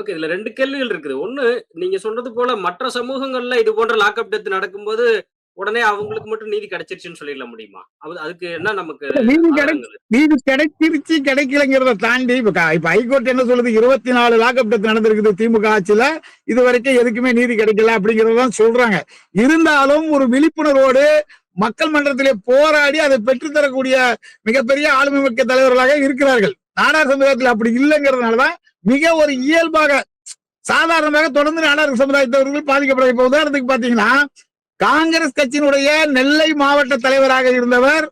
Okay இதுல ரெண்டு கேள்விகள் இருக்குது. ஒண்ணு நீங்க சொல்றது போல மற்ற சமூகங்கள்ல இது போன்ற லாக்அப் டெத் நடக்கும்போது உடனே அவங்களுக்கு மட்டும் நீதி கிடைச்சிருச்சுன்னு சொல்லிட முடியுமா? அது- அதுக்கு என்ன நமக்கு நீதி? நீதி கிடைச்சிருச்சு கிடைக்கலங்கிறத தாண்டி இப்ப ஹைகோர்ட் என்ன சொல்லுது? இருபத்தி நாலு லாக்அப் டெத் நடந்திருக்குது திமுக ஆட்சியில. இது வரைக்கும் எதுக்குமே நீதி கிடைக்கல அப்படிங்கறதான் சொல்றாங்க. இருந்தாலும் ஒரு விழிப்புணர்வோடு மக்கள் மன்றத்திலே போராடி அதை பெற்றுத்தரக்கூடிய மிகப்பெரிய ஆளுமை மிக்க தலைவர்களாக இருக்கிறார்கள். நாடார் சமுதாயத்தில் அப்படி இல்லைங்கிறதுனாலதான் மிக ஒரு இயல்பாக சாதாரணமாக தொடர்ந்து நாடார் சமுதாயத்தவர்கள் பாதிக்கப்பட இப்போ உதாரணத்துக்கு பாத்தீங்கன்னா காங்கிரஸ் கட்சியினுடைய நெல்லை மாவட்ட தலைவராக இருந்தவர்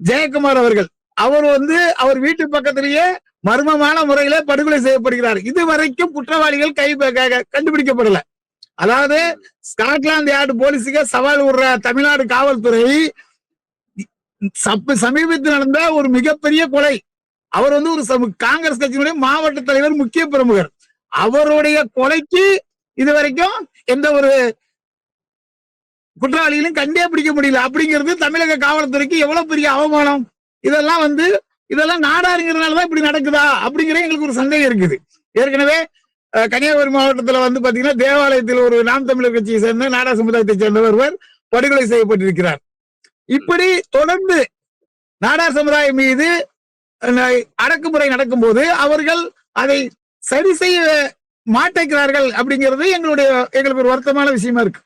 ஜெயக்குமார் அவர்கள். அவர் வந்து அவர் வீட்டு பக்கத்திலேயே மர்மமான முறையில படுகொலை செய்யப்படுகிறார். இதுவரைக்கும் குற்றவாளிகள் கை கண்டுபிடிக்கப்படல. அதாவது ஸ்காட்லாந்து யார்டு போலீஸுக்கு சவால் விடுற தமிழ்நாடு காவல்துறை சமீபத்தில் நடந்த ஒரு மிகப்பெரிய கொலை. அவர் வந்து ஒரு சமு- காங்கிரஸ் கட்சியினுடைய மாவட்ட தலைவர் முக்கிய பிரமுகர். அவருடைய கொலைக்கு இதுவரைக்கும் எந்த ஒரு குற்றவாளிகளும் கண்டே பிடிக்க முடியல. அப்படிங்கிறது தமிழக காவல்துறைக்கு எவ்வளவு பெரிய அவமானம்? இதெல்லாம் வந்து இதெல்லாம் நாடாருங்கிறதுனாலதான் இப்படி நடக்குதா? அப்படிங்கிற எங்களுக்கு ஒரு சந்தேகம் இருக்குது. ஏற்கனவே கன்னியாகுமரி மாவட்டத்துல வந்து பாத்தீங்கன்னா தேவாலயத்தில் ஒரு நாம் தமிழர் கட்சியை சேர்ந்த நாடா சமுதாயத்தை சேர்ந்த ஒருவர் படுகொலை செய்யப்பட்டிருக்கிறார். இப்படி தொடர்ந்து நாடார் சமுதாயம் மீது அடக்குமுறை நடக்கும்போது அவர்கள் அதை சரி செய்ய மாட்டேங்கிறார்கள் அப்படிங்கிறது எங்களுடைய எங்களுக்கு ஒரு வருத்தமான விஷயமா இருக்கு.